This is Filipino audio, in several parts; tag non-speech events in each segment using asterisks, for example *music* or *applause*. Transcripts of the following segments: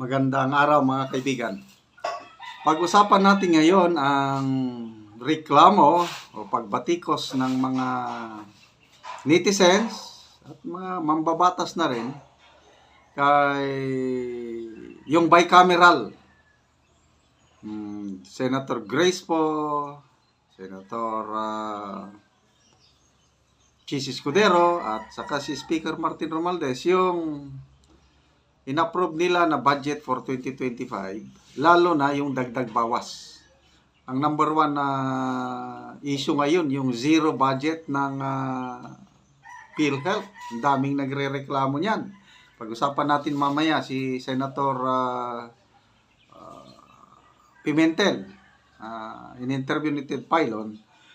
Magandang araw mga kaibigan. Pag-usapan natin ngayon ang reklamo o pagbatikos ng mga netizens at mga mambabatas na rin kay yung bicameral Hmm, Senator Grace po, Senator uh, Chis Escudero at saka si Speaker Martin Romualdez yung inapprove nila na budget for 2025, lalo na yung dagdag bawas. Ang number one na issue ngayon, yung zero budget ng uh, PhilHealth. Ang daming nagre-reklamo niyan. Pag-usapan natin mamaya si Senator uh, uh, Pimentel. Uh, in-interview ni Ted Pilon.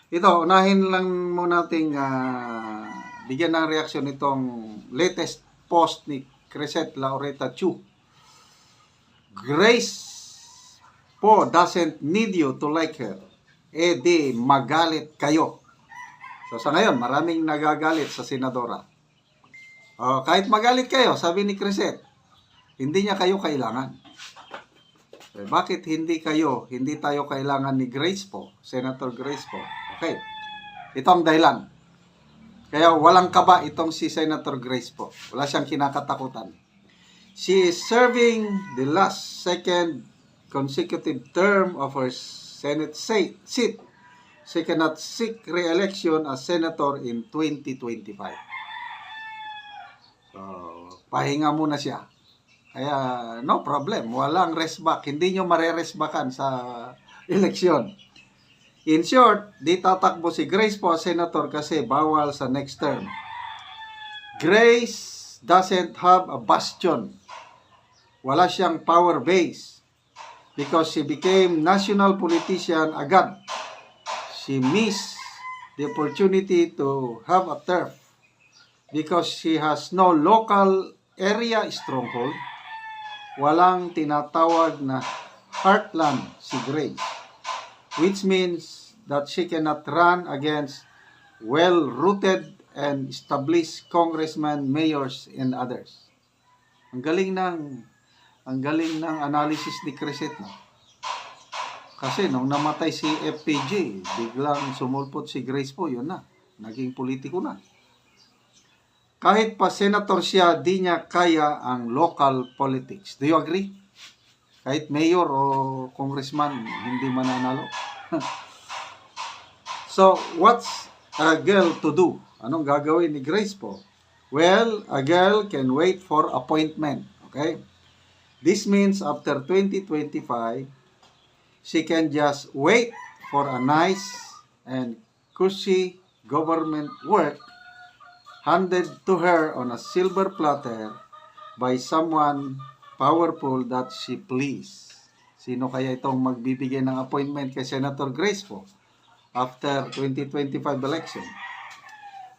Ito, unahin lang mo nating uh, bigyan ng reaksyon itong latest post ni Crescent Laureta Chu. Grace po doesn't need you to like her. Eh di, magalit kayo. So sa ngayon, maraming nagagalit sa senadora. Oh, kahit magalit kayo, sabi ni Crescent, hindi niya kayo kailangan. Eh, bakit hindi kayo, hindi tayo kailangan ni Grace po, Senator Grace po? Okay. Ito ang dahilan. Kaya walang kaba itong si Senator Grace po. Wala siyang kinakatakutan. She is serving the last second consecutive term of her Senate seat. She cannot seek re-election as senator in 2025. So, pahinga muna siya. Kaya, no problem. Walang rest back. Hindi nyo mare-restbackan sa eleksyon. In short, di tatakbo si Grace po senator kasi bawal sa next term. Grace doesn't have a bastion. Wala siyang power base because she became national politician agad. She missed the opportunity to have a turf because she has no local area stronghold. Walang tinatawag na heartland si Grace which means that she cannot run against well-rooted and established congressmen, mayors, and others. Ang galing ng ang galing ng analysis ni Crescent no? Kasi nung namatay si FPG, biglang sumulpot si Grace po, yun na. Naging politiko na. Kahit pa senator siya, di niya kaya ang local politics. Do you agree? Kahit mayor o congressman, hindi mananalo. *laughs* so, what's a girl to do? Anong gagawin ni Grace po? Well, a girl can wait for appointment. Okay? This means after 2025, she can just wait for a nice and cushy government work handed to her on a silver platter by someone powerful that she please. Sino kaya itong magbibigay ng appointment kay Senator Grace po after 2025 election?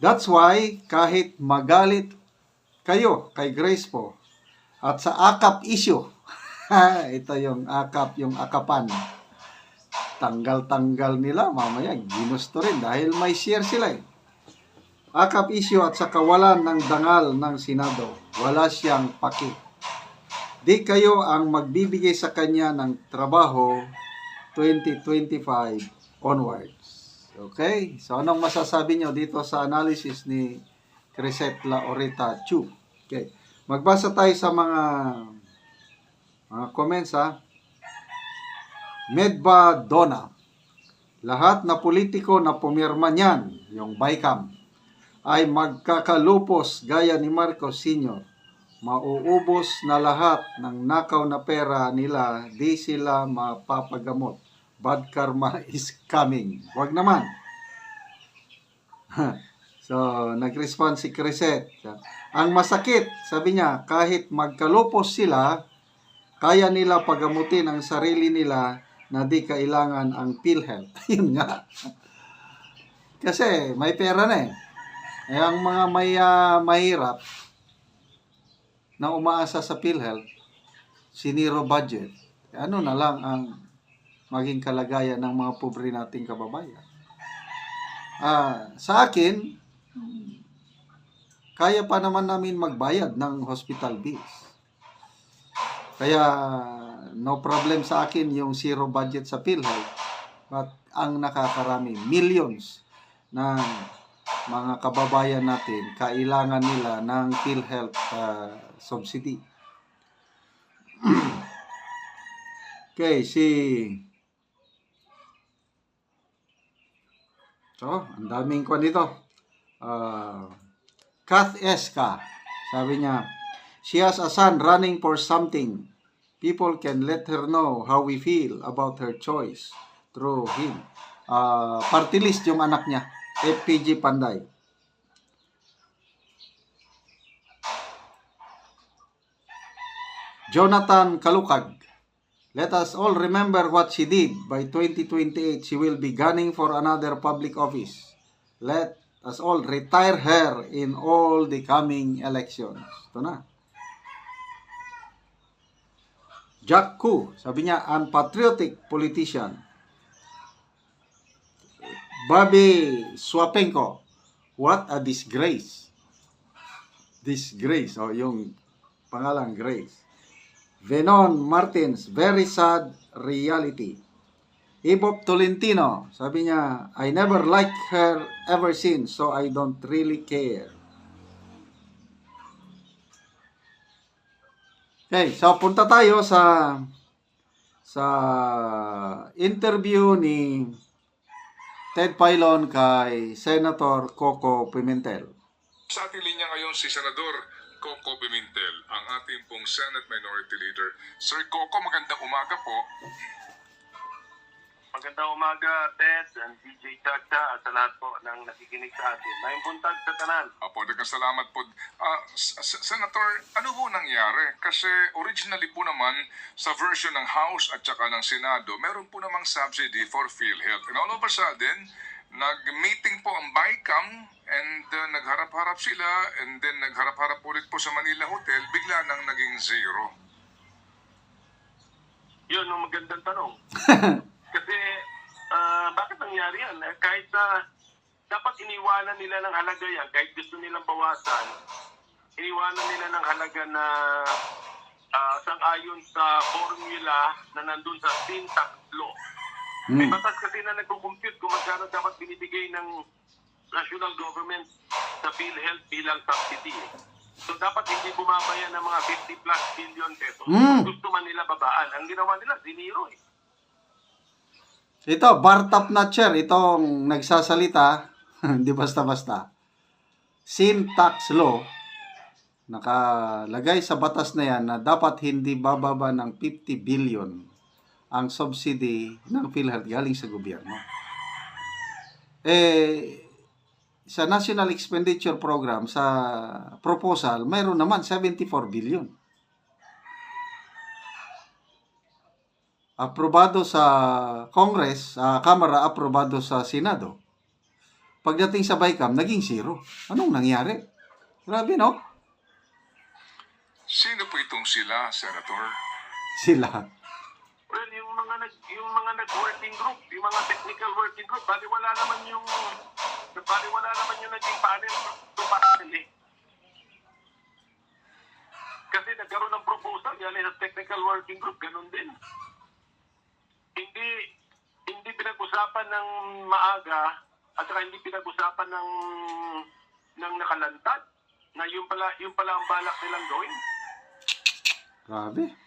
That's why kahit magalit kayo kay Grace po at sa akap issue, *laughs* ito yung akap, yung akapan, tanggal-tanggal nila, mamaya ginusto rin dahil may share sila eh. Akap issue at sa kawalan ng dangal ng Senado, wala siyang paki. Di kayo ang magbibigay sa kanya ng trabaho 2025 onwards. Okay? So, anong masasabi nyo dito sa analysis ni Crescent Laureta Chu? Okay. Magbasa tayo sa mga mga comments ha. Medba Donna. Lahat na politiko na pumirma niyan, yung BICAM, ay magkakalupos gaya ni Marcos Sr. Mauubos na lahat ng nakaw na pera nila, di sila mapapagamot. Bad karma is coming. Wag naman. *laughs* so, nag-respond si Crescent. Ang masakit, sabi niya, kahit magkalupos sila, kaya nila pagamutin ang sarili nila na di kailangan ang PhilHealth. *laughs* Yun nga. Kasi may pera na eh. Eh, ang mga may ah, mahirap na umaasa sa PhilHealth, siniro budget, ano na lang ang maging kalagayan ng mga pobre nating kababayan. Ah, sa akin, kaya pa naman namin magbayad ng hospital bills. Kaya no problem sa akin yung zero budget sa PhilHealth. But ang nakakarami, millions ng mga kababayan natin, kailangan nila ng PhilHealth uh, subsidy. *clears throat* okay, si... So, ang daming kwan dito. Uh, Kath Eska, sabi niya, She has a son running for something. People can let her know how we feel about her choice through him. Uh, party list yung anak niya, FPG Panday. Jonathan Kalukag. Let us all remember what she did. By 2028, she will be gunning for another public office. Let us all retire her in all the coming elections. Ito na. Jack Koo, sabi niya, unpatriotic politician. Bobby Swapenko, what a disgrace. Disgrace, oh, yung pangalan Grace. Venon Martins, very sad reality. Ibop Tolentino, sabi niya, I never liked her ever since, so I don't really care. Okay, so punta tayo sa sa interview ni Ted Pailon kay Senator Coco Pimentel. Sa ating linya ngayon si Senador Coco Pimentel, ang ating pong Senate Minority Leader. Sir Coco, magandang umaga po. Magandang umaga, Ted, and DJ Chacha, at sa lahat po ng nakikinig sa atin. May buntag sa tanan. Apo, salamat po. S- Senator, ano ho nangyari? Kasi originally po naman sa version ng House at saka ng Senado, meron po namang subsidy for PhilHealth. And all of a sudden, nag-meeting po ang BICAM and uh, nagharap-harap sila and then nagharap-harap ulit po sa Manila Hotel, bigla nang naging zero. Yun ang magandang tanong. *laughs* Kasi, ah, bakit nangyari yan? Eh, kahit na dapat iniwanan nila ng halaga yan, kahit gusto nilang bawasan, iniwanan nila ng halaga na ah, sang-ayon sa formula na nandun sa syntax law. May Hmm. batas kasi na nagko-compute kung magkano dapat binibigay ng national government sa PhilHealth bilang subsidy. eh. So dapat hindi bumabayan ng mga 50 plus billion pesos. Mm. Gusto man nila babaan. Ang ginawa nila, ziniro eh. Ito, Bartap Natcher, itong nagsasalita, *laughs* hindi basta-basta. Syntax law, nakalagay sa batas na yan na dapat hindi bababa ng 50 billion ang subsidy ng PhilHealth galing sa gobyerno. Eh, sa National Expenditure Program, sa proposal, mayroon naman 74 billion. aprobado sa Congress, sa Kamara, aprobado sa Senado. Pagdating sa BICAM, naging zero. Anong nangyari? Grabe, no? Sino po itong sila, Senator? Sila. Well, yung mga nag yung mga nag-working group, yung mga technical working group, bali wala naman yung bali wala naman yung naging panel to panel eh. Kasi nagkaroon ng proposal galing sa technical working group, ganun din. Hindi hindi pinag-usapan ng maaga at saka hindi pinag-usapan ng ng nakalantad na yung pala yung pala ang balak nilang gawin. Grabe.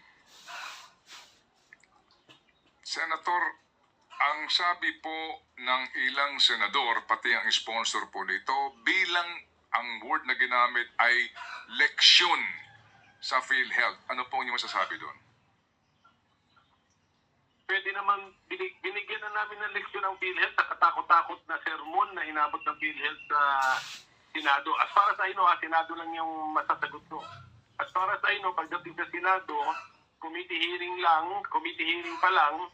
Senator, ang sabi po ng ilang senador, pati ang sponsor po nito, bilang ang word na ginamit ay leksyon sa PhilHealth. Ano po yung masasabi doon? pwede naman binig, binigyan na namin ng leksyon ang PhilHealth sa katakot-takot na sermon na inabot ng PhilHealth sa Senado. As para sa ino, ah, Senado lang yung masasagot ko. As para sa ino, pagdating sa Senado, committee hearing lang, committee hearing pa lang,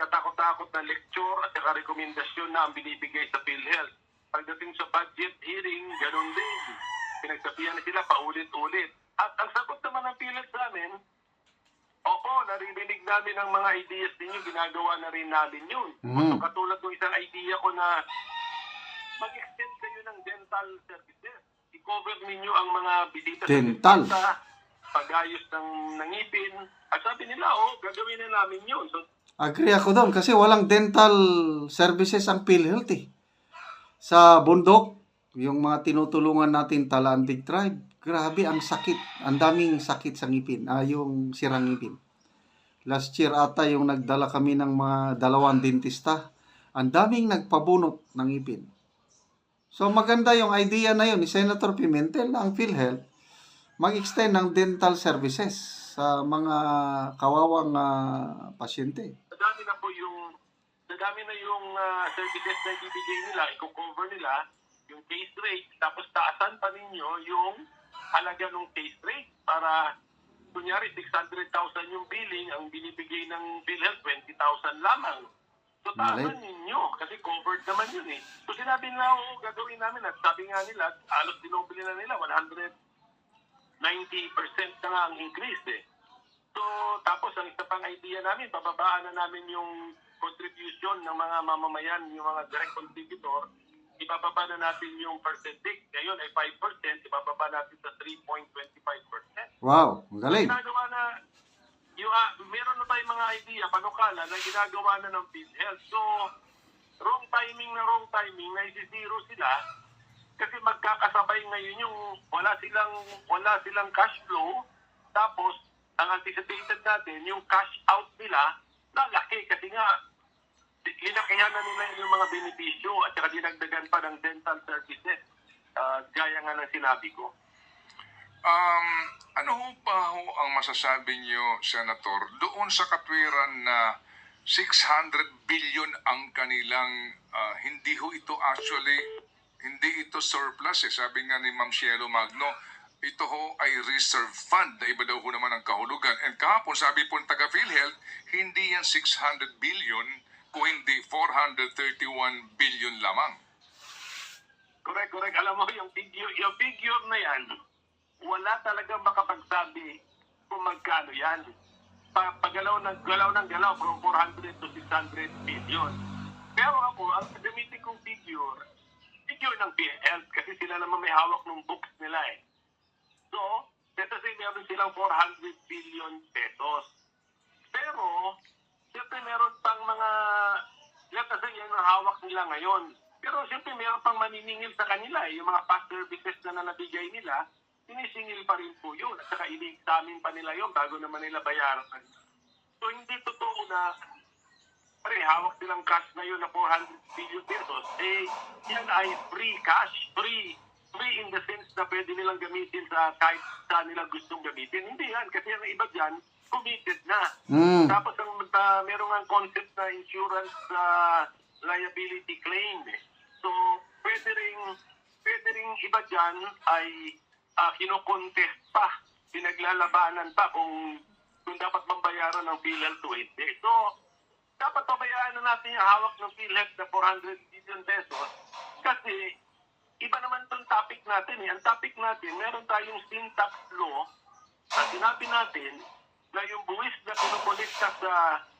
katakot-takot na lecture at saka rekomendasyon na ang binibigay sa PhilHealth. Pagdating sa budget hearing, ganun din. Pinagsabihan na sila paulit-ulit. At ang sagot naman ng PhilHealth sa amin, Opo, naririnig namin ang mga ideas ninyo, ginagawa na rin namin yun. So, katulad ng isang idea ko na mag-extend kayo ng dental services. I-cover ninyo ang mga bisita Dental? sa dentista. pag-ayos ng nangipin. At sabi nila, oh, gagawin na namin yun. So, Agree ako doon kasi walang dental services ang PhilHealth eh. Sa bundok, yung mga tinutulungan natin Talaan Big Tribe, grabe ang sakit. Ang daming sakit sa ngipin, ah, yung sirang ngipin. Last year ata yung nagdala kami ng mga dalawang dentista. Ang daming nagpabunot ng ngipin. So maganda yung idea na yun ni Senator Pimentel ang PhilHealth mag-extend ng dental services sa mga kawawang ah, pasyente. Nadami na po yung nadami na yung ah, services na ibibigay nila, i-cover nila yung case rate, tapos taasan pa ninyo yung halaga ng case rate para kunyari 600,000 yung billing, ang binibigay ng PhilHealth 20,000 lamang. So taasan Mali. ninyo kasi covered naman yun eh. So sinabi nila, oo, gagawin namin at sabi nga nila, halos dinobili na nila, 190% na nga ang increase eh. So, tapos ang isa pang idea namin, bababaan na namin yung contribution ng mga mamamayan, yung mga direct contributor, ibababa na natin yung percentage. Ngayon ay 5%, ibababa natin sa 3.25%. Wow, galing. Ginagawa na, yung, ah, meron na tayong mga idea, panukala, na ginagawa na ng PhilHealth. So, wrong timing na wrong timing, na isi-zero sila, kasi magkakasabay ngayon yung wala silang wala silang cash flow tapos ang anticipated natin yung cash out nila lalaki kasi nga linakihan na nila yung mga benepisyo at saka dinagdagan pa ng dental services Ah, gaya nga ng sinabi ko Um, ano pa ho ang masasabi niyo, Senator, doon sa katwiran na 600 billion ang kanilang, ah, hindi ho ito actually, hindi ito surplus eh. Sabi nga ni Ma'am Cielo Magno, ito ho ay reserve fund na iba daw ho naman ang kahulugan. And kahapon, sabi po ng taga PhilHealth, hindi yan 600 billion, kung hindi 431 billion lamang. Correct, correct. Alam mo, yung figure, yung figure na yan, wala talagang makapagsabi kung magkano yan. Pa, pagalaw ng galaw ng galaw from 400 to 600 billion. Pero ako, ang gamitin kong figure, figure ng PL kasi sila naman may hawak ng books nila eh. So, say meron silang 400 billion pesos. Pero, siyempre meron pang mga, let's say yan ang hawak nila ngayon. Pero siyempre meron pang maniningil sa kanila eh. Yung mga past services na nabigay nila, sinisingil pa rin po yun. At saka ini-examine pa nila yun bago naman nila bayaran. So hindi totoo na pare, hawak silang cash ngayon na 400 billion pesos. Eh, yan ay free cash. Free. Free in the sense na pwede nilang gamitin sa kahit saan nila gustong gamitin. Hindi yan. Kasi ang iba dyan, committed na. Mm. Tapos ang uh, meron ang concept na insurance uh, liability claim. Eh. So, pwede ring, pwede ring iba dyan ay uh, kinokontest pa, pinaglalabanan pa kung kung dapat mambayaran ng PhilHealth o hindi. So, dapat pabayaan na natin yung hawak ng PhilHealth na 400 billion pesos kasi iba naman itong topic natin. Eh. Ang topic natin, meron tayong sin tax law na sinabi natin na yung buwis na pinukolekta sa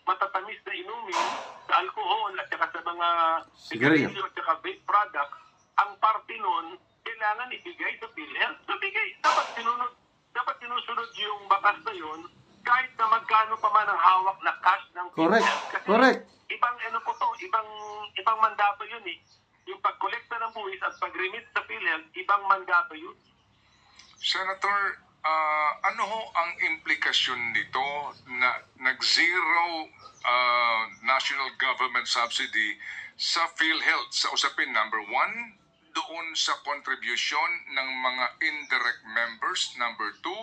matatamis na inumin, sa alcohol at saka sa mga Sigarilyo. sigarilyo at saka vape products, ang parte nun, kailangan ibigay sa PhilHealth. So, bigay, dapat sinunod, dapat sinusunod yung batas na yun, kahit na magkano pa man ang hawak na cash ng Correct. PhilHealth. Kasi Correct. ibang ano po to, ibang ibang mandato yun eh. Yung pagkolekta ng buwis at pag-remit sa PhilHealth, ibang mandato yun. Senator, ah, ano ho ang implikasyon nito na nag-zero ah, national government subsidy sa PhilHealth sa usapin number one, doon sa contribution ng mga indirect members, number two,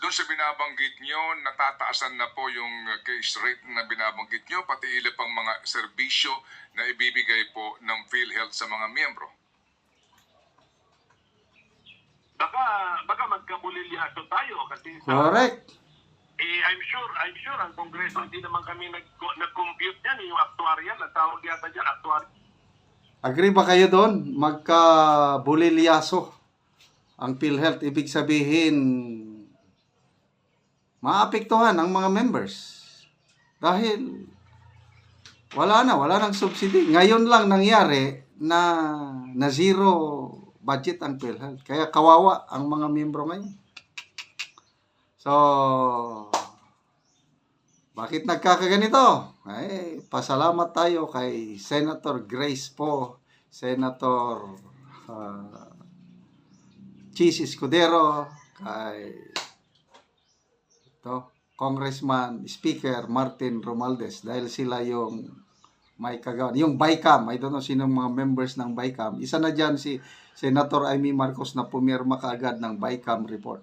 doon sa binabanggit nyo, natataasan na po yung uh, case rate na binabanggit nyo, pati ilan pang mga serbisyo na ibibigay po ng PhilHealth sa mga miyembro. Baka baka magkabulilyaso tayo kasi sa, Correct. eh, I'm sure, I'm sure ang Kongreso hindi naman kami nag nag-compute yan, yung actuarial, ang tawag yata dyan, actuarial. Agree ba kayo doon? Magka-bulilyaso ang PhilHealth. Ibig sabihin, maapektuhan ang mga members. Dahil wala na, wala nang subsidy. Ngayon lang nangyari na na zero budget ang PhilHealth. Kaya kawawa ang mga membro ngayon. So, bakit nagkakaganito? Ay, pasalamat tayo kay Senator Grace Po, Senator uh, Chis Escudero, kay ito, Congressman Speaker Martin Romualdez dahil sila yung may kagawan. Yung BICAM, I don't know sino mga members ng BICAM. Isa na dyan si Senator Amy Marcos na pumirma kaagad ng BICAM report.